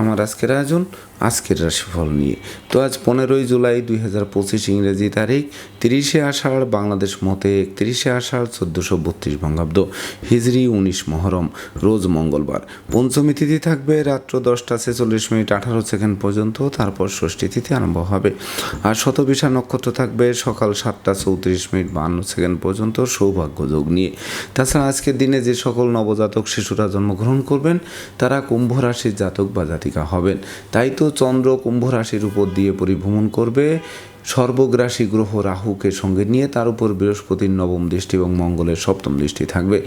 আমার আজকের আয়োজন, আজকের রাশিফল নিয়ে। তো আজ পনেরোই জুলাই দুই হাজার পঁচিশ ইংরেজি তারিখ, তিরিশে আষাঢ় বাংলাদেশ মতে একত্রিশে আষাঢ় চোদ্দোশো বত্রিশ বঙ্গাব্দ, হিজরি উনিশ মহরম, রোজ মঙ্গলবার। পঞ্চমী তিথি থাকবে রাত্র দশটা ছেচল্লিশ মিনিট আঠারো সেকেন্ড পর্যন্ত, তারপর ষষ্ঠী তিথি আরম্ভ হবে। আর শতবিশা নক্ষত্র থাকবে সকাল সাতটা চৌত্রিশ মিনিট বান্ন সেকেন্ড পর্যন্ত সৌভাগ্য যোগ নিয়ে। তাছাড়া আজকের দিনে যে সকল নবজাতক শিশুরা জন্মগ্রহণ করবেন, তারা কুম্ভ রাশির জাতক বা জাতিকা হবেন। তাই তো চন্দ্র কুম্ভ রাশির উপর দিয়ে পরিভ্রমণ করবে। সর্বগ্রাসী গ্রহ রাহুকে সঙ্গে নিয়ে তার উপর বৃহস্পতির নবম দৃষ্টি এবং মঙ্গলের সপ্তম দৃষ্টি থাকবে।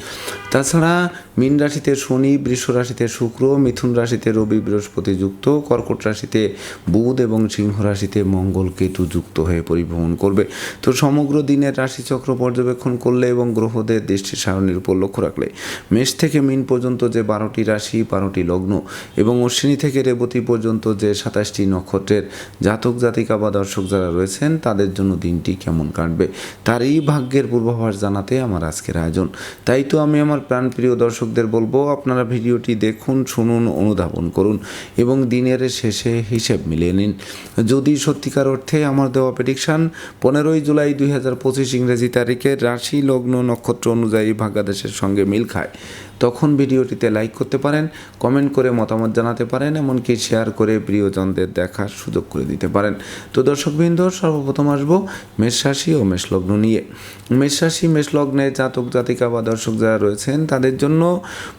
তাছাড়া মীন রাশিতে শনি, বৃষ রাশিতে শুক্র, মিথুন রাশিতে রবি, বৃহস্পতি যুক্ত, কর্কট রাশিতে বুধ এবং সিংহ রাশিতে মঙ্গল কেতু যুক্ত হয়ে পরিভ্রমণ করবে। তো সমগ্র দিনের রাশিচক্র পর্যবেক্ষণ করলে এবং গ্রহদের দৃষ্টি সারণীর উপর লক্ষ্য রাখলে মেষ থেকে মিন পর্যন্ত যে বারোটি রাশি, বারোটি লগ্ন এবং অশ্বিনী থেকে রেবতী পর্যন্ত যে সাতাশটি নক্ষত্রের জাতক, জাতিকা বা দর্শক যারা রয়েছেন তাদের জন্য দিনটি কেমন কাটবে, তারই ভাগ্যের পূর্বাভাস জানাতে আমার আজকের আয়োজন। তাই তো আমি আমার প্রাণপ্রিয় দর্শকদের বলব, আপনারা ভিডিওটি দেখুন, শুনুন, অনুধাবন করুন এবং দিনের শেষে হিসেব মিলিয়ে নিন। যদি সত্যিকার অর্থে আমার দেওয়া প্রেডিকশান পনেরোই জুলাই দুই হাজার পঁচিশ ইংরেজি তারিখে রাশি, লগ্ন, নক্ষত্র অনুযায়ী ভাগ্যাদেশের সঙ্গে মিল খায়। তখন ভিডিওটিতে লাইক করতে পারেন, কমেন্ট করে মতামত জানাতে পারেন, এমনকি শেয়ার করে প্রিয়জনদের দেখার সুযোগ করে দিতে পারেন। তো দর্শকবৃন্দ, সর্বপ্রথম আসব মেষ রাশি ও মেষলগ্ন নিয়ে। মেষ রাশি মেষলগ্নে জাতক, জাতিকা বা দর্শক যারা রয়েছেন, তাদের জন্য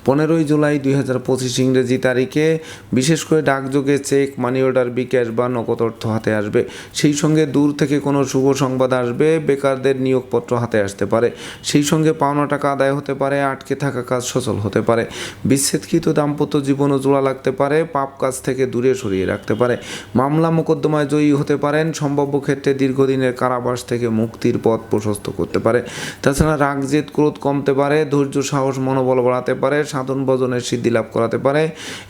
পনেরোই জুলাই দুই হাজার পঁচিশ ইংরেজি তারিখে বিশেষ করে ডাকযোগে চেক, মানি অর্ডার, বিকাশ বা নগদ অর্থ হাতে আসবে। সেই সঙ্গে দূর থেকে কোনো শুভ সংবাদ আসবে, বেকারদের নিয়োগপত্র হাতে আসতে পারে। সেই সঙ্গে পাওনা টাকা আদায় হতে পারে, আটকে থাকা কাজ সচল হতে পারে। বিচ্ছেদকৃত দাম্পত্য জীবনও জোড়া লাগতে পারে, পাপ কাজ থেকে দূরে সরিয়ে রাখতে পারে। মামলা মোকদ্দমায় জয়ী হতে পারেন, সম্ভাব্য ক্ষেত্রে দীর্ঘদিনের কারাবাস থেকে মুক্তির পথ প্রশস্ত করতে পারে। তাছাড়া রাগ জেদ ক্রোধ কমতে পারে, ধৈর্য সাহস মনোবল বাড়াতে পারে, সাধন ভজনের সিদ্ধি লাভ করাতে পারে,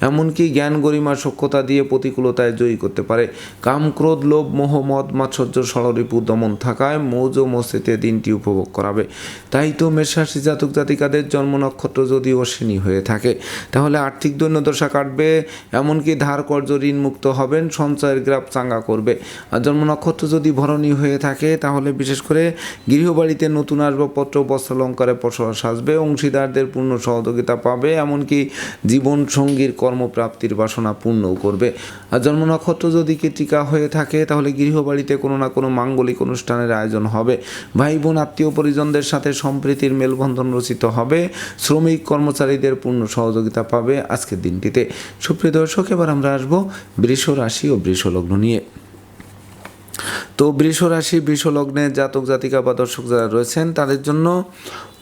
এমনকি জ্ঞান গরিমা সক্ষতা দিয়ে প্রতিকূলতায় জয়ী করতে পারে। কাম, ক্রোধ, লোভ, মোহ, মদ, মাৎসর্য, ষড়রিপু দমন থাকায় মৌজ মস্তিতে দিনটি উপভোগ করাবে। তাই তো মেষরাশি জাতক জাতিকাদের জন্ম নক্ষত্র যদি অশ্বিনী হয়ে থাকে, তাহলে আর্থিক দৈন্যদশা কাটবে, এমনকি ধার কর্য ঋণ মুক্ত হবেন, সঞ্চয়ের গ্রাফ চাঙ্গা করবে। আর জন্ম নক্ষত্র যদি ভরণী হয়ে থাকে, তাহলে বিশেষ করে গৃহবাড়িতে নতুন আসবাবপত্র বস্ত্রালঙ্কারে পসরা সাজবে, অংশীদারদের পূর্ণ সহযোগিতা পাবে, এমনকি জীবন সঙ্গীর কর্মপ্রাপ্তির বাসনা পূর্ণও করবে। আর জন্ম নক্ষত্র যদি কৃতিকা হয়ে থাকে, তাহলে গৃহবাড়িতে কোনো না কোনো মাঙ্গলিক অনুষ্ঠানের আয়োজন হবে। ভাই বোন, আত্মীয় পরিজনদের সাথে সম্প্রীতির মেলবন্ধন রচিত হবে। শ্রমিক কর্মচারীদের পূর্ণ সহযোগিতা পাবে আজকের দিনটিতে। সুপ্রিয় দর্শক, এবার আমরা আসব বৃষ রাশি ও বৃষ লগ্ন নিয়ে। তো বৃষ রাশি, বৃষ লগ্নে জাতক জাতিকা বা দর্শক যারা রয়েছেন, তাদের জন্য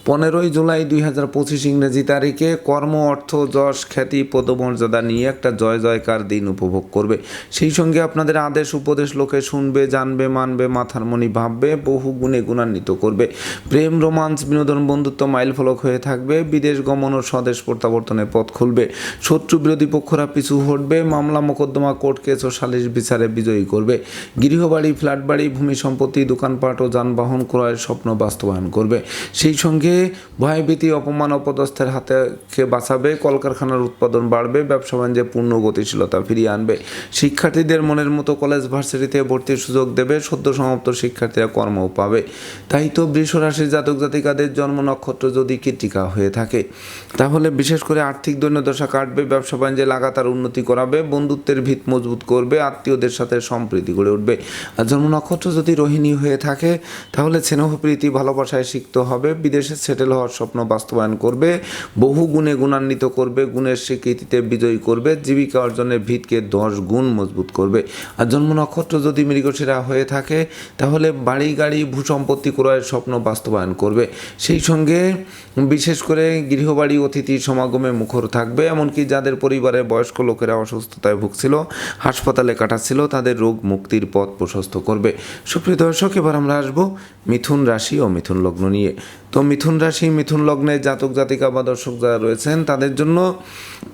পনেরোই জুলাই দুই হাজার পঁচিশ ইংরেজি তারিখে কর্ম, অর্থ, যশ, খ্যাতি, পদমর্যাদা নিয়ে একটা জয় জয়কার দিন উপভোগ করবে। সেই সঙ্গে আপনাদের আদেশ, উপদেশ লোকে শুনবে, জানবে, মানবে মাথার মনি ভাববে, বহু গুণে গুণান্বিত করবে। প্রেম, রোমান্স, বিনোদন, বন্ধুত্ব মাইল ফলক হয়ে থাকবে, বিদেশ গমন ও স্বদেশ প্রত্যাবর্তনের পথ খুলবে। শত্রু বিরোধী পক্ষরা পিছু হটবে, মামলা, মোকদ্দমা, কোর্ট কেস ও সালিশ বিচারে বিজয়ী করবে। গৃহবাড়ি ফ্ল্যাট বাড়ি ভূমি সম্পত্তি, দোকানপাট ও যানবাহন ক্রয়ের স্বপ্ন বাস্তবায়ন করবে। সেই সঙ্গে ভয়ভীতি, অপমান, অপদস্থের হাতে বাঁচাবে, কলকারখানার উৎপাদন বাড়বে, ব্যবসা বাণিজ্যে পূর্ণ গতিশীলতা ফিরিয়ে আনবে। শিক্ষার্থীদের মনের মতো কলেজ ভার্সিটিতে ভর্তির সুযোগ দেবে, সদ্য সমাপ্ত শিক্ষার্থীরা কর্মও পাবে। তাই তো বৃষ রাশির জাতক জাতিকাদের জন্ম নক্ষত্র যদি কীর্তিকা হয়ে থাকে, তাহলে বিশেষ করে আর্থিক দৈন্যদশা কাটবে, ব্যবসা বাণিজ্যে লাগাতার উন্নতি করাবে, বন্ধুত্বের ভিত মজবুত করবে, আত্মীয়দের সাথে সম্প্রীতি গড়ে উঠবে। আর জন্ম নক্ষত্র যদি রোহিণী হয়ে থাকে, তাহলে স্নেহপ্রীতি ভালোবাসায় সিক্ত হবে, বিদেশে সেটেল হওয়ার স্বপ্ন বাস্তবায়ন করবে, বহু গুণে গুণান্বিত করবে, গুণের স্বীকৃতিতে বিজয়ী করবে, জীবিকা অর্জনের ভিতকে দশ গুণ মজবুত করবে। আর জন্ম নক্ষত্র যদি মৃগশিরা হয়ে থাকে, তাহলে বাড়ি, গাড়ি ভূসম্পত্তি ক্রয়ের স্বপ্ন বাস্তবায়ন করবে। সেই সঙ্গে বিশেষ করে গৃহবাড়ি, অতিথি সমাগমে মুখর থাকবে, এমনকি যাদের পরিবারে বয়স্ক লোকেরা অসুস্থতায় ভুগছিল, হাসপাতালে কাটাচ্ছিল, তাদের রোগ মুক্তির পথ প্রশস্ত করবে। সুপ্রিয় দর্শক, এবার আমরা আসব মিথুন রাশি ও মিথুন লগ্ন নিয়ে। তো মিথুন রাশি, মিথুন লগ্নে জাতক, জাতিকা বা দর্শক যারা রয়েছেন, তাদের জন্য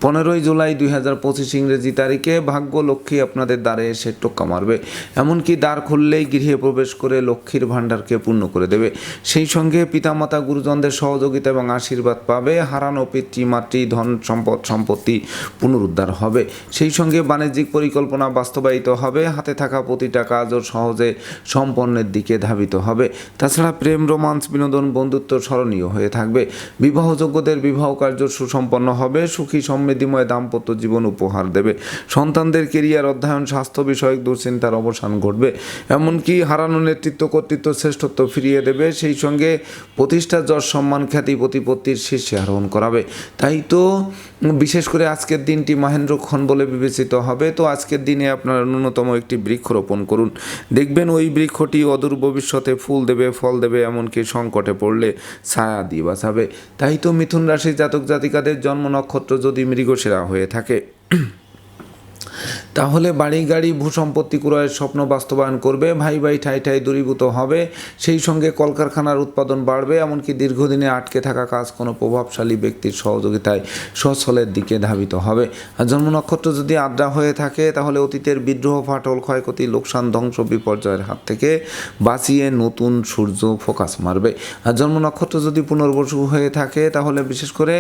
পনেরোই জুলাই দুই হাজার পঁচিশ ইংরেজি তারিখে ভাগ্য লক্ষ্মী আপনাদের দ্বারে এসে টোক্কা মারবে। এমনকি দ্বার খুললেই গৃহে প্রবেশ করে লক্ষ্মীর ভাণ্ডারকে পূর্ণ করে দেবে। সেই সঙ্গে পিতামাতা, গুরুজনদের সহযোগিতা এবং আশীর্বাদ পাবে। হারানো পিতৃ, মাতৃ, ধন সম্পদ, সম্পত্তি পুনরুদ্ধার হবে। সেই সঙ্গে বাণিজ্যিক পরিকল্পনা বাস্তবায়িত হবে। হাতে থাকা প্রতিটা কাজও সহজে সম্পন্নের দিকে ধাবিত হবে। তাছাড়া প্রেম, রোমান্স, বিনোদন, বন্ধুত্ব স্মরণীয় হয়ে থাকবে। বিবাহযোগ্যদের বিবাহ কার্য সুসম্পন্ন হবে, সুখী সমৃদ্ধিময় দাম্পত্য জীবন উপহার দেবে। সন্তানদের কেরিয়ার, অধ্যয়ন, স্বাস্থ্য বিষয়ক দুশ্চিন্তার অবসান ঘটবে। এমনকি হারানো নেতৃত্ব, কর্তৃত্ব শ্রেষ্ঠত্ব ফিরিয়ে দেবে। সেই সঙ্গে প্রতিষ্ঠা যশ, সম্মান, খ্যাতি, প্রতিপত্তির শীর্ষে আরোহণ করাবে। তাই তো, বিশেষ করে আজকের দিনটি মহেন্দ্রক্ষণ বলে বিবেচিত হবে। তো আজকের দিনে আপনারা ন্যূনতম একটি বৃক্ষ রোপণ করুন। দেখবেন ওই বৃক্ষটি অদূর ভবিষ্যতে ফুল দেবে, ফল দেবে, এমনকি সংকটে পড়লে ছায়া দিয়ে বাঁচাবে তাই তো মিথুন রাশির জাতক জাতিকাদের জন্ম নক্ষত্র যদি মৃগশিরা হয়ে থাকে। তাহলে বাড়ি গাড়ি ভূসম্পত্তি ক্রয়ের স্বপ্ন বাস্তবায়ন করবে, ভাই ভাই ঠাই ঠাই দূরীভূত হবে, সেই সঙ্গে কলকারখানার উৎপাদন বাড়বে, এমনকি দীর্ঘদিনে আটকে থাকা কাজ কোনো প্রভাবশালী ব্যক্তির সহযোগিতায় সচ্ছলের দিকে ধাবিত হবে। আর জন্ম নক্ষত্র যদি আদ্রা হয়ে থাকে, তাহলে অতীতের বিদ্রোহ, ফাটল, ক্ষয়ক্ষতি, লোকসান, ধ্বংস, বিপর্যয়ের হাত থেকে বাঁচিয়ে নতুন সূর্য ফোকাস মারবে। আর জন্ম নক্ষত্র যদি পুনর্বসু হয়ে থাকে, তাহলে বিশেষ করে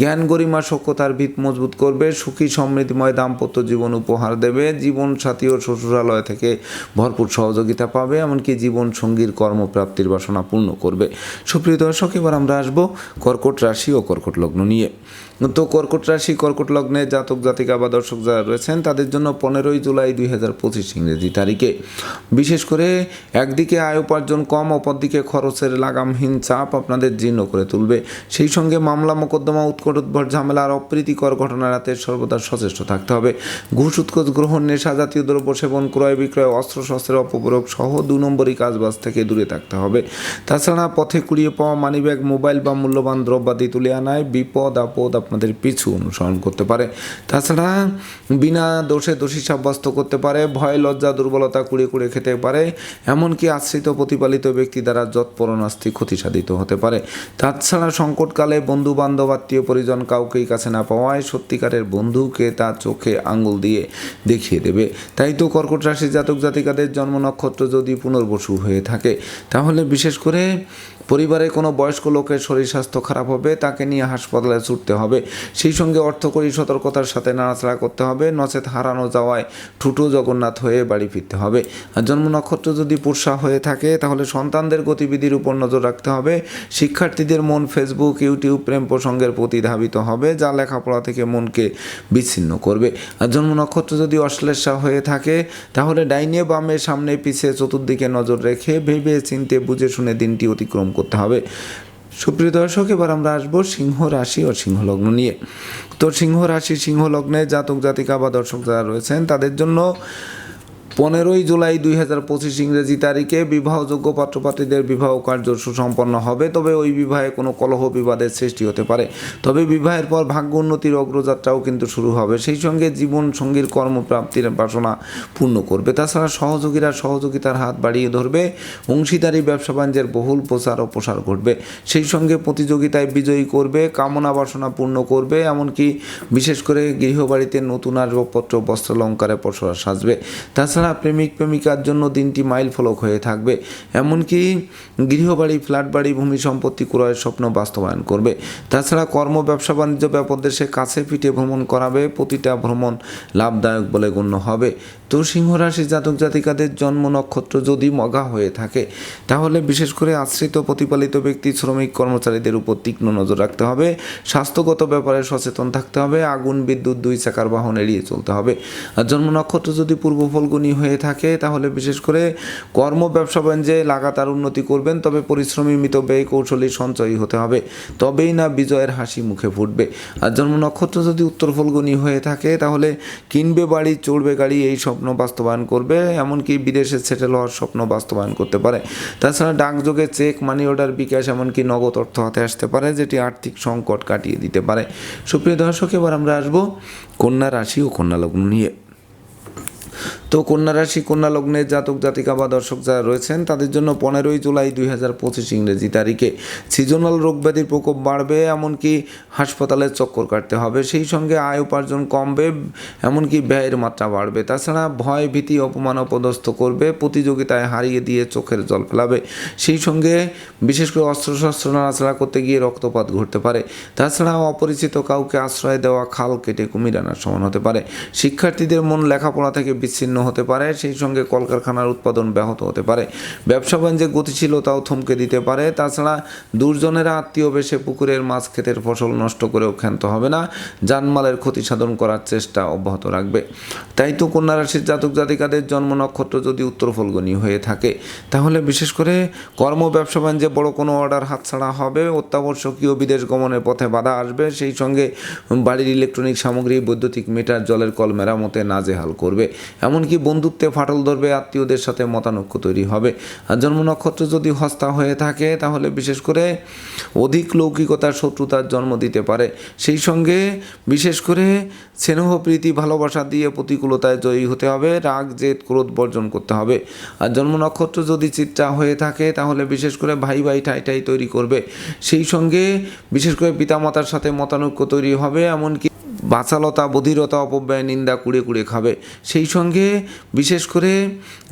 জ্ঞান গরিমা সক্ষতার ভিত মজবুত করবে, সুখী সমৃদ্ধিময় দাম্পত্য জীবন উপহার দেবে, জীবন সাথী ও শ্বশুরালয় থেকে ভরপুর সহযোগিতা পাবে, এমনকি জীবন সঙ্গীর কর্মপ্রাপ্তির বাসনা পূর্ণ করবে। সুপ্রিয় দর্শক, এবার আমরা আসব কর্কট রাশি ও কর্কট লগ্ন নিয়ে। তো কর্কট রাশি, কর্কট লগ্নে জাতক, জাতিকা বা দর্শক যারা রয়েছেন, তাদের জন্য পনেরোই জুলাই দুই হাজার পঁচিশ ইংরেজি তারিখে। বিশেষ করে একদিকে আয় উপার্জন কম, অপরদিকে খরচের লাগামহীন চাপ আপনাদের জীর্ণ করে তুলবে। সেই সঙ্গে মামলা, মোকদ্দমা, উৎকট উদ্ভট ঝামেলা আর অপ্রীতিকর ঘটনা রাতে সর্বদা সচেষ্ট থাকতে হবে। ঘুষ, উৎকোচ, গ্রহণ, নেশা জাতীয় দ্রব্য সেবন, ক্রয় বিক্রয়, অস্ত্র, শস্ত্রের অপপ্রয়োগ সহ দু নম্বরই কাজবাজ থেকে দূরে থাকতে হবে। তাছাড়া পথে কুড়িয়ে পাওয়া মানিব্যাগ মোবাইল বা মূল্যবান দ্রব্যাদি তুলে আনায় বিপদ আপদ আপনাদের পিছু অনুসরণ করতে পারে। তাছাড়া বিনা দোষে দোষী সাব্যস্ত করতে পারে, ভয়, লজ্জা, দুর্বলতা কুড়ে কুড়ে খেতে পারে, এমনকি আশ্রিত প্রতিপালিত ব্যক্তি দ্বারা যৎপরণাস্তি ক্ষতি সাধিত হতে পারে। তাছাড়া সংকটকালে বন্ধু বান্ধব আত্মীয় পরিজন কাউকেই কাছে না পাওয়ায় সত্যিকারের বন্ধুকে তার চোখে আঙুল দিয়ে দেখিয়ে দেবে। তাই তো কর্কট রাশির জাতক জাতিকাদের জন্ম নক্ষত্র যদি পুনর্বসু হয়ে থাকে, তাহলে বিশেষ করে পরিবারে কোনো বয়স্ক লোকের শরীর স্বাস্থ্য খারাপ হবে, তাকে নিয়ে হাসপাতালে ছুটতে হবে। সেই সঙ্গে অর্থকরী সতর্কতার সাথে নাড়াচাড়া করতে হবে, নচেত হারানো যাওয়ায় ঠুটো জগন্নাথ হয়ে বাড়ি ফিরতে হবে। আর জন্ম নক্ষত্র যদি পুরসা হয়ে থাকে, তাহলে সন্তানদের গতিবিধির উপর নজর রাখতে হবে। শিক্ষার্থীদের মন ফেসবুক ইউটিউব প্রেম প্রসঙ্গের প্রতি ধাবিত হবে, যা লেখাপড়া থেকে মনকে বিচ্ছিন্ন করবে। আর জন্ম নক্ষত্র যদি অশ্লেষা হয়ে থাকে, তাহলে ডাইনে বামে সামনে পিছিয়ে চতুর্দিকে নজর রেখে ভেবে চিনতে বুঝে শুনে দিনটি অতিক্রম করতে হবে। সুপ্রিয় দর্শক, এবার আমরা আসব সিংহ রাশি ও সিংহ লগ্ন নিয়ে। তো সিংহ রাশি, সিংহ লগ্নে জাতক জাতিকা বা দর্শক যারা রয়েছেন, তাদের জন্য পনেরোই জুলাই দুই হাজার পঁচিশ ইংরেজি তারিখে বিবাহযোগ্য পাত্রপাত্রীদের বিবাহ কার্য সুসম্পন্ন হবে, তবে ওই বিবাহে কোনো কলহ বিবাদের সৃষ্টি হতে পারে। তবে বিবাহের পর ভাগ্য উন্নতির অগ্রযাত্রাও কিন্তু শুরু হবে, সেই সঙ্গে জীবন সঙ্গীর কর্মপ্রাপ্তির বাসনা পূর্ণ করবে। তাছাড়া সহযোগীরা সহযোগিতার হাত বাড়িয়ে ধরবে, অংশীদারি, ব্যবসা বাণিজ্যের বহুল প্রচার ও প্রসার ঘটবে। সেই সঙ্গে প্রতিযোগিতায় বিজয়ী করবে, কামনা বাসনা পূর্ণ করবে, এমনকি বিশেষ করে গৃহবাড়িতে নতুন আসবাবপত্র বস্ত্রালঙ্কারে পসরা সাজবে। তাছাড়া প্রেমিক প্রেমিকার জন্য দিনটি মাইল ফলক হয়ে থাকবে। এমনকি গৃহবাড়ি ফ্ল্যাট বাড়ি ভূমি সম্পত্তি ক্রয়ের স্বপ্ন বাস্তবায়ন করবে। তাছাড়া কর্ম, ব্যবসা, বাণিজ্য ব্যাপক দেশে কাছে পিঠে ভ্রমণ করাবে। প্রতিটা ভ্রমণ লাভদায়ক বলে গণ্য হবে। তো সিংহ রাশি জাতক জাতিকাদের জন্ম নক্ষত্র যদি মগা হয়ে থাকে, তাহলে বিশেষ করে আশ্রিত প্রতিপালিত ব্যক্তি, শ্রমিক, কর্মচারীদের উপর তীক্ষ্ণ নজর রাখতে হবে। স্বাস্থ্যগত ব্যাপারে সচেতন থাকতে হবে। আগুন, বিদ্যুৎ, দুই চাকার বাহন এড়িয়ে চলতে হবে। আর জন্ম নক্ষত্র যদি পূর্ব ফলগুনি হয়ে থাকে, তাহলে বিশেষ করে কর্ম ব্যবসা বাণিজ্যে লাগাতার উন্নতি করবেন, তবে পরিশ্রমী, মিত ব্যয় কৌশলী সঞ্চয়ী হতে হবে। তবেই না বিজয়ের হাসি মুখে ফুটবে। আর জন্ম নক্ষত্র যদি উত্তর ফলগুনি হয়ে থাকে, তাহলে কিনবে বাড়ি, চড়বে গাড়ি, এই স্বপ্ন বাস্তবায়ন করবে। এমনকি বিদেশে সেটেল হওয়ার স্বপ্ন বাস্তবায়ন করতে পারে। তাছাড়া ডাকযোগে চেক মানি অর্ডার বিকাশ, এমনকি নগদ অর্থ হাতে আসতে পারে, যেটি আর্থিক সংকট কাটিয়ে দিতে পারে। সুপ্রিয় দর্শক, এবার আমরা আসব কন্যা রাশি ও কন্যা লগ্ন নিয়ে। তো কন্যা রাশি, কন্যা লগ্নের জাতক, জাতিকা বা দর্শক যারা রয়েছেন, তাদের জন্য পনেরোই জুলাই দুই হাজার পঁচিশ ইংরেজি তারিখে সিজনাল রোগ ব্যাধির প্রকোপ বাড়বে, এমনকি হাসপাতালের চক্কর কাটতে হবে। সেই সঙ্গে আয় উপার্জন কমবে, এমনকি ব্যয়ের মাত্রা বাড়বে। তাছাড়া ভয়, ভীতি, অপমান অপদস্থ করবে, প্রতিযোগিতায় হারিয়ে দিয়ে চোখের জল ফেলাবে। সেই সঙ্গে বিশেষ করে অস্ত্রশস্ত্র নাড়াচাড়া করতে গিয়ে রক্তপাত ঘটতে পারে। তাছাড়া অপরিচিত কাউকে আশ্রয় দেওয়া, খাল কেটে কুমির আনার সমান হতে পারে। শিক্ষার্থীদের মন লেখাপড়া থেকে বিচ্ছিন্ন হতে পারে, সেই সঙ্গে কলকারখানার উৎপাদন ব্যাহত হতে পারে। ব্যবসা বাণিজ্যে গতিশীলতাও থমকে দিতে পারে। তাছাড়া দুর্জনেরা আত্মীয় বেশে পুকুরের মাছ ক্ষেতের ফসল নষ্ট করেও ক্ষান্ত হবে না। জানমালের ক্ষতি সাধন করার চেষ্টা অব্যাহত রাখবে। তাই তো কন্যা রাশির জাতক জাতিকাদের জন্ম নক্ষত্র যদি উত্তর ফলগনি হয়ে থাকে, তাহলে বিশেষ করে কর্ম ব্যবসা বাণিজ্যে বড় কোনো অর্ডার হাতছাড়া হবে, অত্যাবশ্যকীয় বিদেশ গমনের পথে বাধা আসবে, সেই সঙ্গে বাড়ির ইলেকট্রনিক সামগ্রী, বৈদ্যুতিক মিটার, জলের কল মেরামতে নাজেহাল করবে। এমনকি বন্ধুত্বে ফাটল ধরবে, আত্মীয়দের সাথে মতানৈক্য তৈরি হবে। আর জন্ম নক্ষত্র যদি হস্তা হয়ে থাকে, তাহলে বিশেষ করে অধিক লৌকিকতার শত্রুতার জন্ম দিতে পারে। সেই সঙ্গে বিশেষ করে স্নেহ, প্রীতি, ভালোবাসা দিয়ে প্রতিকূলতায় জয়ী হতে হবে, রাগ, জেদ, ক্রোধ বর্জন করতে হবে। আর জন্ম নক্ষত্র যদি চিত্রা হয়ে থাকে, তাহলে বিশেষ করে ভাই ভাই ঠাই ঠাই তৈরি করবে। সেই সঙ্গে বিশেষ করে পিতামাতার সাথে মতানৈক্য তৈরি হবে, এমনকি বাচালতা, বধিরতা, অপব্যয়, নিন্দা কুড়ে কুড়ে খাবে। সেই সঙ্গে বিশেষ করে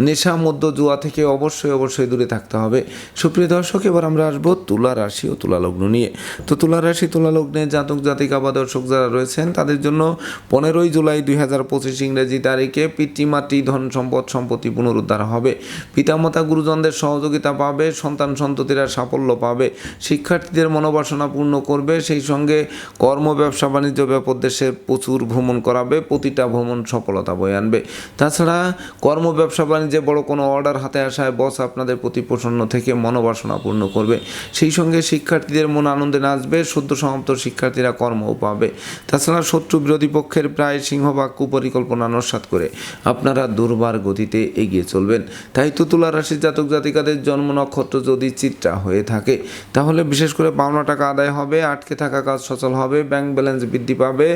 নেশা মধ্য জুয়া থেকে অবশ্যই অবশ্যই দূরে থাকতে হবে। সুপ্রিয় দর্শক, এবার আমরা আসব তুলা রাশি ও তুলা লগ্ন নিয়ে। তো তুলা রাশি, তুলা লগ্নে জাতক, জাতিকা বা দর্শক যারা রয়েছেন, তাদের জন্য পনেরোই জুলাই দুই হাজার পঁচিশ ইংরেজি তারিখে পিতৃমাতৃ ধন সম্পদ সম্পত্তি পুনরুদ্ধার হবে। পিতামাতা গুরুজনদের সহযোগিতা পাবে, সন্তান সন্ততিরা সাফল্য পাবে, শিক্ষার্থীদের মনোবাসনা পূর্ণ করবে, সেই সঙ্গে কর্ম, ব্যবসা, বাণিজ্য ব্যাপক দেশে প্রচুর ভ্রমণ করাবে, প্রতিটা ভ্রমণ সফলতা বয়ে আনবে। তাছাড়া কর্ম ব্যবসা বাণিজ্যে বড় কোনো অর্ডার হাতে আসায় বস আপনাদের প্রতি প্রসন্ন থেকে মনোবাসনা পূর্ণ করবে। সেই সঙ্গে শিক্ষার্থীদের মন আনন্দে নাচবে, সদ্য সমাপ্ত শিক্ষার্থীরা কর্মও পাবে। তাছাড়া শত্রু বিরোধী পক্ষের প্রায় সিংহভাগ কুপরিকল্পনা নস্বাত করে আপনারা দুর্বার গতিতে এগিয়ে চলবেন। তাই তো তুলা রাশির জাতক জাতিকাদের জন্ম নক্ষত্র যদি চিত্রা হয়ে থাকে, তাহলে বিশেষ করে পাওনা টাকা আদায় হবে, আটকে থাকা কাজ সচল হবে, ব্যাংক ব্যালেন্স বৃদ্ধি পাবে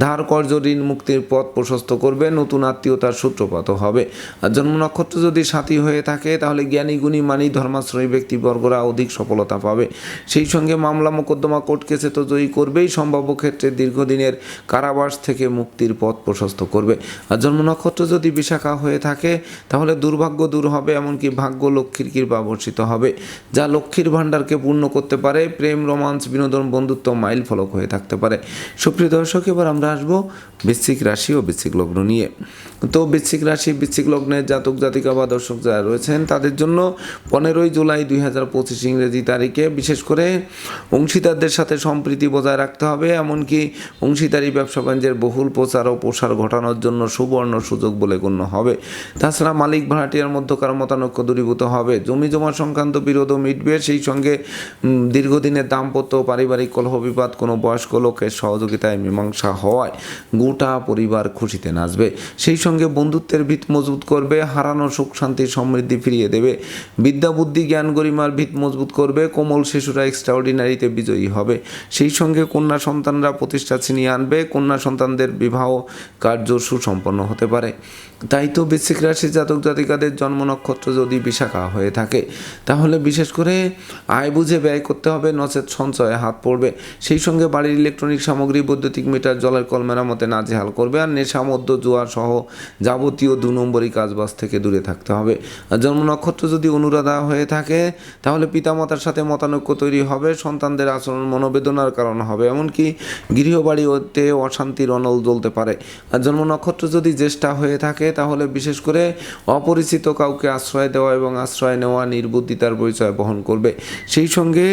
ধার কর্য ঋণ মুক্তির পথ প্রশস্ত করবে, নতুন আত্মীয়তার সূত্রপাত হবে। আর জন্ম নক্ষত্র যদি সাথী হয়ে থাকে, তাহলে জ্ঞানী, গুণী, মানি, ধর্মাশ্রয়ী ব্যক্তিবর্গরা অধিক সফলতা পাবে। সেই সঙ্গে মামলা, মোকদ্দমা, কোর্ট কেসে তো জয়ী করবেই, সম্ভাব্য ক্ষেত্রে দীর্ঘদিনের কারাবাস থেকে মুক্তির পথ প্রশস্ত করবে। আর জন্ম নক্ষত্র যদি বিশাখা হয়ে থাকে, তাহলে দুর্ভাগ্য দূর হবে, এমনকি ভাগ্য লক্ষ্মীর কৃপা বর্ষিত হবে। যা লক্ষ্মীর ভাণ্ডারকে পূর্ণ করতে পারে, প্রেম, রোমান্স, বিনোদন, বন্ধুত্ব মাইল ফলক হয়ে থাকতে পারে। সুপ্রিয় দর্শক, এবার আমরা আসব বৃশ্চিক রাশি ও বৃশ্চিক লগ্ন নিয়ে। তো বৃশ্চিক রাশি, বৃশ্চিক লগ্নের জাতক, জাতিকা বা দর্শক যারা রয়েছেন, তাদের জন্য পনেরোই জুলাই দুই হাজার পঁচিশ ইংরেজি তারিখে বিশেষ করে অংশীদারদের সাথে সম্প্রীতি বজায় রাখতে হবে। এমনকি অংশীদারি, ব্যবসা বাণিজ্যের বহুল প্রচার ও প্রসার ঘটানোর জন্য সুবর্ণ সুযোগ বলে গণ্য হবে। তাছাড়া মালিক ভাড়াটিয়ার মধ্যকার মতানৈক্য দূরীভূত হবে। জমি জমা সংক্রান্ত বিরোধও মিটবে। সেই সঙ্গে দীর্ঘদিনের দাম্পত্য পারিবারিক কলহ বিবাদ, কোনো বয়স্ক লোকের সহযোগিতায় মীমাংসা হওয়ায় গোটা পরিবার খুশিতে নাচবে। সেই সঙ্গে বন্ধুত্বের ভিত মজবুত করবে, হারানো সুখ, শান্তি, সমৃদ্ধি ফিরিয়ে দেবে। বিদ্যা, বুদ্ধি, জ্ঞান, গরিমার ভিত মজবুত করবে, কোমল শিশুরা এক্সট্রাঅর্ডিনারিতে বিজয়ী হবে। সেই সঙ্গে কন্যা সন্তানরা প্রতিষ্ঠা ছিনিয়ে আনবে, কন্যা সন্তানদের বিবাহ কার্য সুসম্পন্ন হতে পারে। তাই তো বৃশ্চিক রাশির জাতক জাতিকাদের জন্ম নক্ষত্র যদি বিশাখা হয়ে থাকে, তাহলে বিশেষ করে আয় বুঝে ব্যয় করতে হবে, নচেত সঞ্চয়ে হাত পড়বে। সেই সঙ্গে বাড়ির ইলেকট্রনিক সামগ্রী, বৈদ্যুতিক মিটার জলের কল মেরামতে নাজেহাল করবে আর নেশা মধ্য জুয়া সহ যাবতীয় দু নম্বরই কাজবাজ থেকে দূরে থাকতে হবে। আর জন্ম নক্ষত্র যদি অনুরাধা হয়ে থাকে, তাহলে পিতামাতার সাথে মতানৈক্য তৈরি হবে, সন্তানদের আচরণ মনোবেদনার কারণ হবে। এমনকি গৃহবাড়িতে অশান্তির অনল জ্বলতে পারে। আর জন্ম নক্ষত্র যদি জ্যেষ্ঠা হয়ে থাকে, তাহলে বিশেষ করে অপরিচিত কাউকে আশ্রয় দেওয়া এবং আশ্রয় নেওয়া নির্বুদ্ধিতার পরিচয় বহন করবে। সেই সঙ্গে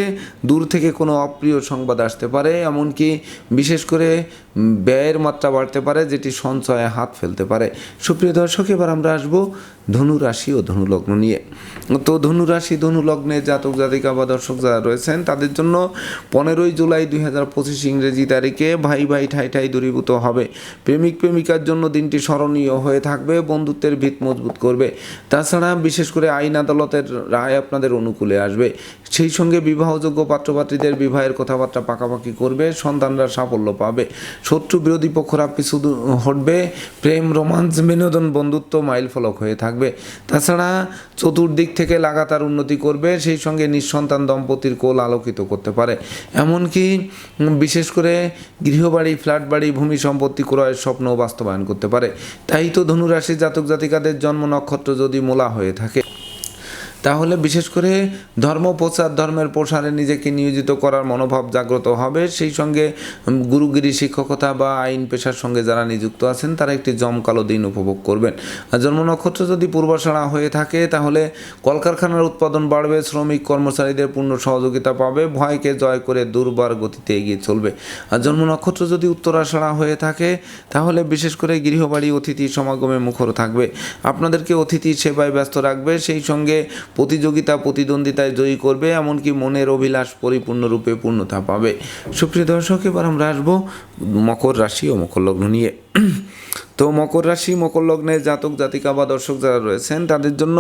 দূর থেকে কোনো অপ্রিয় সংবাদ আসতে পারে। এমনকি বিশেষ করে ব্যয়ের মাত্রা বাড়তে পারে যেটি সঞ্চয়ে হাত ফেলতে পারে। সুপ্রিয় দর্শক এবার আমরা আসব ধনু রাশি ও ধনু লগ্ন নিয়ে। তো ধনু রাশি ধনু লগ্নে জাতক, জাতিকা বা দর্শক যারা রয়েছেন, তাদের জন্য পনেরোই জুলাই দুই হাজার পঁচিশ ইংরেজি তারিখে ভাই ভাই ঠাই ঠাই দূরীভূত হবে। প্রেমিক, প্রেমিকার জন্য দিনটি স্মরণীয় হয়ে থাকবে, বন্ধুত্বের ভিত মজবুত করবে। তাছাড়া বিশেষ করে আইন আদালতের রায় আপনাদের অনুকূলে আসবে। সেই সঙ্গে বিবাহযোগ্য পাত্রপাত্রীদের বিবাহের কথাবার্তা পাকাপাকি করবে, সন্তানরা সাফল্য পাবে। শত্রু বিরোধী পক্ষরা পিছু হটবে। প্রেম, রোমান্স, বিনোদন, বন্ধুত্ব মাইল ফলক হয়ে থাকবে। তাছাড়া চতুর্দিক থেকে লাগাতার উন্নতি করবে, সেই সঙ্গে নিঃসন্তান দম্পতির কোল আলোকিত করতে পারে। এমনকি বিশেষ করে গৃহবাড়ি ফ্ল্যাট বাড়ি ভূমি সম্পত্তি ক্রয়ের স্বপ্ন বাস্তবায়ন করতে পারে। তাই তো ধনুরাশির জাতক জাতিকাদের জন্ম নক্ষত্র যদি মোলা হয়ে থাকে। তাহলে বিশেষ করে ধর্ম প্রচার, ধর্মের প্রসারে নিজেকে নিয়োজিত করার মনোভাব জাগ্রত হবে। সেই সঙ্গে গুরুগিরি শিক্ষকতা বা আইন পেশার সঙ্গে যারা নিযুক্ত আছেন, তারা একটি জমকালো দিন উপভোগ করবেন। আর জন্ম নক্ষত্র যদি পূর্বাশাড়া হয়ে থাকে, তাহলে কলকারখানার উৎপাদন বাড়বে, শ্রমিক কর্মচারীদের পূর্ণ সহযোগিতা পাবে, ভয়কে জয় করে দুর্বার গতিতে এগিয়ে চলবে। আর জন্ম নক্ষত্র যদি উত্তরাষাড়া হয়ে থাকে, তাহলে বিশেষ করে গৃহবাড়ি, অতিথি সমাগমে মুখর থাকবে। আপনাদেরকে অতিথি সেবায় ব্যস্ত রাখবে, সেই সঙ্গে প্রতিযোগিতা, প্রতিদ্বন্দ্বিতায় জয়ী করবে, এমনকি মনের অভিলাষ পরিপূর্ণরূপে পূর্ণতা পাবে। সুপ্রিয় দর্শক, এবার আমরা আসব মকর রাশি ও মকর লগ্ন নিয়ে। তো মকর রাশি, মকর লগ্নের জাতক, জাতিকা বা দর্শক যারা রয়েছেন, তাদের জন্য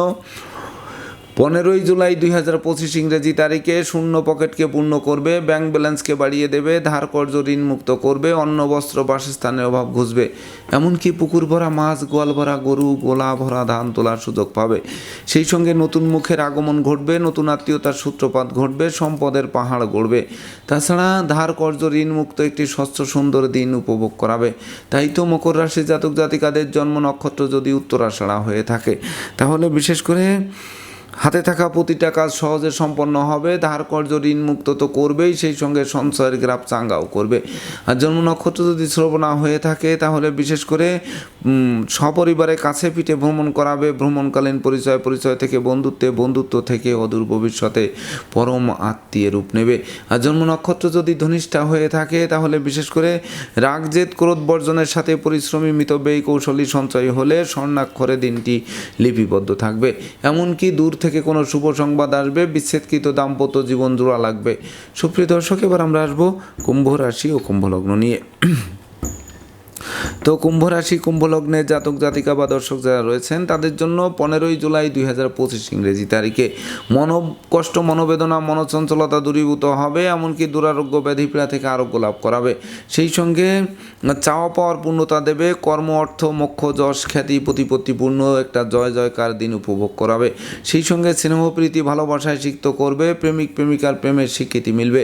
পনেরোই জুলাই দুই হাজার পঁচিশ ইংরেজি তারিখে শূন্য পকেটকে পূর্ণ করবে, ব্যাংক ব্যালেন্সকে বাড়িয়ে দেবে ধার কর্য ঋণ মুক্ত করবে, অন্ন, বস্ত্র, বাসস্থানের অভাব ঘুষবে। এমনকি পুকুর ভরা মাছ গোয়াল ভরা গরু গোলা ভরা ধান তোলার সুযোগ পাবে। সেই সঙ্গে নতুন মুখের আগমন ঘটবে, নতুন আত্মীয়তার সূত্রপাত ঘটবে, সম্পদের পাহাড় গড়বে। তাছাড়া ধার কর্য ঋণ মুক্ত একটি স্বচ্ছ, সুন্দর দিন উপভোগ করাবে। তাই তো মকর রাশি জাতক জাতিকাদের জন্ম নক্ষত্র যদি উত্তরাষাড়া হয়ে থাকে। তাহলে বিশেষ করে হাতে থাকা প্রতিটা কাজ সহজে সম্পন্ন হবে। ধার কর্য ঋণ মুক্ত তো করবেই, সেই সঙ্গে সঞ্চয়ের গ্রাফ চাঙ্গাও করবে। আর জন্ম নক্ষত্র যদি শ্রবণা হয়ে থাকে, তাহলে বিশেষ করে সপরিবারে কাছে পিঠে ভ্রমণ করাবে। ভ্রমণকালীন পরিচয় পরিচয় থেকে বন্ধুত্বে, বন্ধুত্ব থেকে অদূর ভবিষ্যতে পরম আত্মীয় রূপ নেবে। আর জন্ম নক্ষত্র যদি ধনিষ্ঠা হয়ে থাকে, তাহলে বিশেষ করে রাগ জেদ ক্রোধ বর্জনের সাথে পরিশ্রমী মিতব্যয়ী কৌশলী সঞ্চয় হলে স্বর্ণাক্ষরে দিনটি লিপিবদ্ধ থাকবে। এমনকি দূর থেকে কোনো শুভ সংবাদ আসবে, বিচ্ছেদকৃত দাম্পত্য জীবন জোড়া লাগবে। সুপ্রিয় দর্শক, এবার আমরা আসব কুম্ভ রাশি ও কুম্ভ লগ্ন নিয়ে। তো কুম্ভ রাশি কুম্ভ লগ্নে জাতক, জাতিকা বা দর্শক যারা রয়েছেন, তাদের জন্য পনেরোই জুলাই দুই হাজার পঁচিশ ইংরেজি তারিখে মন কষ্ট, মনোবেদনা, মনোচঞ্চলতা দূরীভূত হবে, এমনকি দুরারোগ্য ব্যাধিপীড়া থেকে আরোগ্য লাভ করাবে। সেই সঙ্গে চাওয়া পাওয়ার পূর্ণতা দেবে, কর্ম, অর্থ, মোক্ষ, যশ, খ্যাতি, প্রতিপত্তিপূর্ণ একটা জয়, জয়কার দিন উপভোগ করাবে। সেই সঙ্গে স্নেহ প্রীতি ভালোবাসায় সিক্ত করবে, প্রেমিক, প্রেমিকার প্রেমের স্বীকৃতি মিলবে।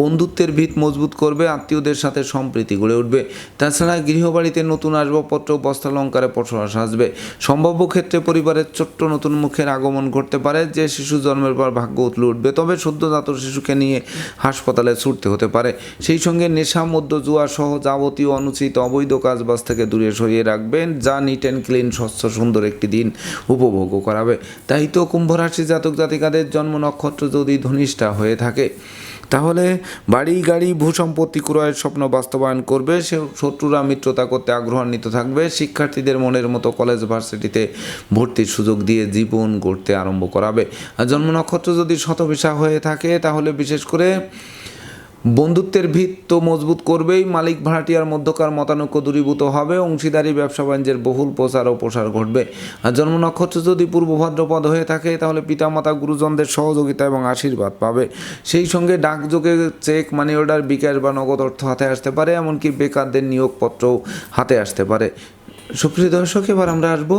বন্ধুত্বের ভিত মজবুত করবে, আত্মীয়দের সাথে সম্প্রীতি গড়ে উঠবে। তাছাড়া গৃহবাড়িতে নতুন আসবাবপত্র বস্ত্রালঙ্কারে পসরাস আসবে সম্ভাব্য ক্ষেত্রে পরিবারের ছোট্ট নতুন মুখের আগমন ঘটতে পারে, যে শিশু জন্মের পর ভাগ্য উতলে উঠবে, তবে সদ্যজাত শিশুকে নিয়ে হাসপাতালে ছুটতে হতে পারে। সেই সঙ্গে নেশা মধ্য জুয়া সহ যাবতীয় অনুচিত অবৈধ কাজবাজ থেকে দূরে সরিয়ে রাখবেন, যা নিট অ্যান্ড ক্লিন, স্বচ্ছ, সুন্দর একটি দিন উপভোগ করাবে। তাই তো কুম্ভরাশি জাতক জাতিকাদের জন্ম নক্ষত্র যদি ধনিষ্ঠা হয়ে থাকে। তাহলে বাড়ি, গাড়ি ভূ সম্পত্তি ক্রয়ের স্বপ্ন বাস্তবায়ন করবে, সে শত্রুরা মিত্রতা করতে আগ্রহান্বিত থাকবে, শিক্ষার্থীদের মনের মতো কলেজ, ভার্সিটিতে ভর্তির সুযোগ দিয়ে জীবন গড়তে আরম্ভ করাবে। আর জন্ম নক্ষত্র যদি শতবিশা হয়ে থাকে, তাহলে বিশেষ করে বন্ধুত্বের ভিত তো মজবুত করবেই, মালিক ভাড়াটিয়ার মধ্যকার মতানৈক্য দূরীভূত হবে, অংশীদারি ব্যবসা বাণিজ্যের বহুল প্রচার ও প্রসার ঘটবে। আর জন্ম নক্ষত্র যদি পূর্ব ভাদ্রপদ হয়ে থাকে, তাহলে পিতামাতা, গুরুজনদের সহযোগিতা এবং আশীর্বাদ পাবে। সেই সঙ্গে ডাকযোগে চেক মানি অর্ডার বিকাশ বা নগদ অর্থ হাতে আসতে পারে, এমনকি বেকারদের নিয়োগপত্রও হাতে আসতে পারে। সুপ্রিয় দর্শক, এবার আমরা আসব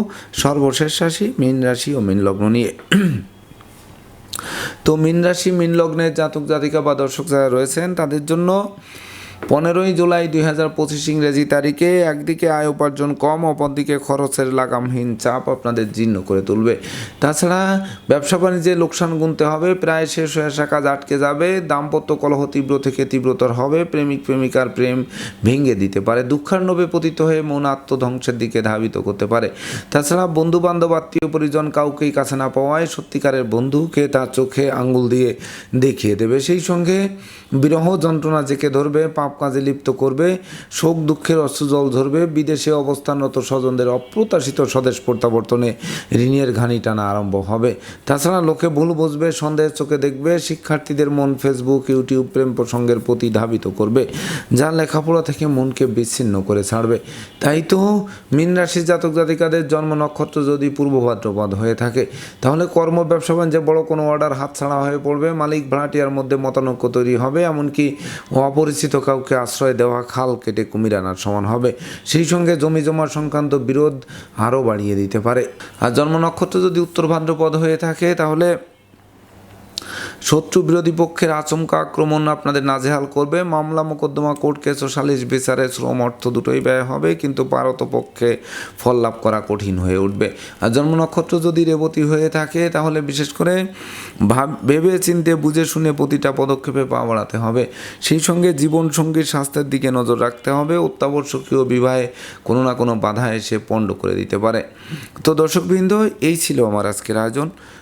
সর্বশেষ রাশি, মীন রাশি ও মীন লগ্ন নিয়ে। তো মীন রাশি মীন লগ্নের জাতক জাতিকা বা দর্শক যারা রয়েছেন তাদের জন্য পনেরোই জুলাই দুই হাজার পঁচিশ ইংরেজি তারিখে একদিকে আয় উপার্জন কম, অপরদিকে খরচের লাগামহীন চাপ আপনাদের জীর্ণ করে তুলবে। তাছাড়া ব্যবসা বাণিজ্যে লোকসান গুনতে হবে, প্রায় শেষ হয়ে আসা কাজ আটকে যাবে, দাম্পত্য কলহ তীব্র থেকে তীব্রতর হবে, প্রেমিক, প্রেমিকার প্রেম ভেঙে দিতে পারে দুঃখার্ণবে পতিত হয়ে মন আত্মধ্বংসের দিকে ধাবিত করতে পারে। তাছাড়া বন্ধু বান্ধব আত্মীয় পরিজন কাউকেই কাছে না পাওয়ায় সত্যিকারের বন্ধুকে তার চোখে আঙ্গুল দিয়ে দেখিয়ে দেবে। সেই সঙ্গে বিরহ যন্ত্রণা জেকে ধরবে, পাপ পাপ কাজে লিপ্ত করবে, শোক দুঃখের অস্ত্র অশ্রুজল ধরবে, বিদেশে অবস্থানরত স্বজনদের অপ্রত্যাশিত স্বদেশ প্রত্যাবর্তনে ঋণের ঘানি টানা আরম্ভ হবে। তাছাড়া লোকে ভুল বুঝবে, সন্দেহের চোখে দেখবে, শিক্ষার্থীদের মন ফেসবুক ইউটিউব প্রেম প্রসঙ্গের প্রতি ধাবিত করবে যা লেখাপড়া থেকে মনকে বিচ্ছিন্ন করে ছাড়বে। তাই তো মীন রাশির জাতক জাতিকাদের জন্ম নক্ষত্র যদি পূর্ব ভাদ্রপদ হয়ে থাকে, তাহলে কর্ম ব্যবসা বাণিজ্যে বড় কোনো অর্ডার হাতছাড়া হয়ে পড়বে, মালিক ভাড়াটিয়ার মধ্যে মতানৈক্য তৈরি হবে, এমনকি অপরিচিত কাউকে আশ্রয় দেওয়া, খাল কেটে কুমির আনার সমান হবে। সেই সঙ্গে জমি জমা সংক্রান্ত বিরোধ আরও বাড়িয়ে দিতে পারে। আর জন্ম নক্ষত্র যদি উত্তর ভাদ্রপদ হয়ে থাকে, তাহলে শত্রু বিরোধী পক্ষের আচমকা আক্রমণ আপনাদের নাজেহাল করবে। মামলা মোকদ্দমা কোর্ট কেস ও সালিশ বিচারে শ্রম অর্থ দুটোই ব্যয় হবে, কিন্তু পারত পক্ষে ফল লাভ করা কঠিন হয়ে উঠবে। আর জন্ম নক্ষত্র যদি রেবতী হয়ে থাকে, তাহলে বিশেষ করে ভাব, ভেবে চিনতে, বুঝে শুনে প্রতিটা পদক্ষেপে পা বাড়াতে হবে। সেই সঙ্গে জীবন সঙ্গীর স্বাস্থ্যের দিকে নজর রাখতে হবে। অত্যাবশ্যকীয় বিবাহে কোনো না কোনো বাধা এসে পণ্ড করে দিতে পারে। তো দর্শকবৃন্দ, এই ছিল আমার আজকের আয়োজন।